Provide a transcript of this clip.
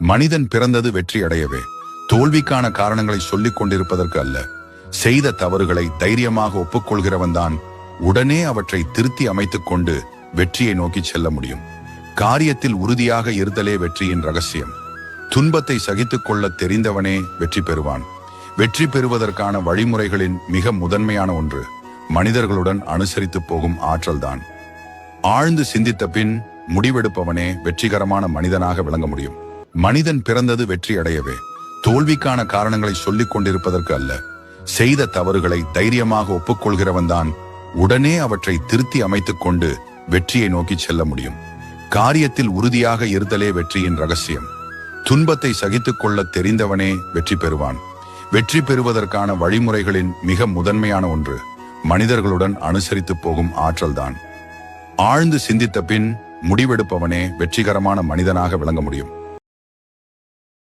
மனிதன் பிறந்தது வெற்றி அடையவே தோல்விக்கான காரணங்களை சொல்லிக் கொண்டிருப்பதற்கு அல்ல. செய்த தவறுகளை தைரியமாக ஒப்புக்கொள்கிறவன் தான் உடனே அவற்றை திருத்தி அமைத்துக் கொண்டு வெற்றியை நோக்கி செல்ல முடியும். காரியத்தில் உறுதியாக இருதலே வெற்றியின் ரகசியம். துன்பத்தை சகித்துக் கொள்ள தெரிந்தவனே வெற்றி பெறுவான். வெற்றி பெறுவதற்கான வழிமுறைகளின் மிக முதன்மையான ஒன்று மனிதர்களுடன் அனுசரித்து போகும் ஆற்றல்தான். ஆழ்ந்து சிந்தித்த பின் முடிவெடுப்பவனே வெற்றிகரமான மனிதனாக விளங்க முடியும். மனிதன் பிறந்தது வெற்றி அடையவே. தோல்விக்கான காரணங்களை சொல்லிக் கொண்டிருப்பதற்கு அல்ல. செய்த தவறுகளை தைரியமாக ஒப்புக்கொள்கிறவன் தான் உடனே அவற்றை திருத்தி அமைத்துக் கொண்டு வெற்றியை நோக்கி செல்ல முடியும். காரியத்தில் உறுதியாக இருத்தலே வெற்றியின் ரகசியம். துன்பத்தை சகித்துக் கொள்ள தெரிந்தவனே வெற்றி பெறுவான். வெற்றி பெறுவதற்கான வழிமுறைகளின் மிக முதன்மையான ஒன்று மனிதர்களுடன் அனுசரித்து போகும் ஆற்றல்தான். ஆழ்ந்து சிந்தித்த பின் முடிவெடுப்பவனே வெற்றிகரமான மனிதனாக விளங்க முடியும்.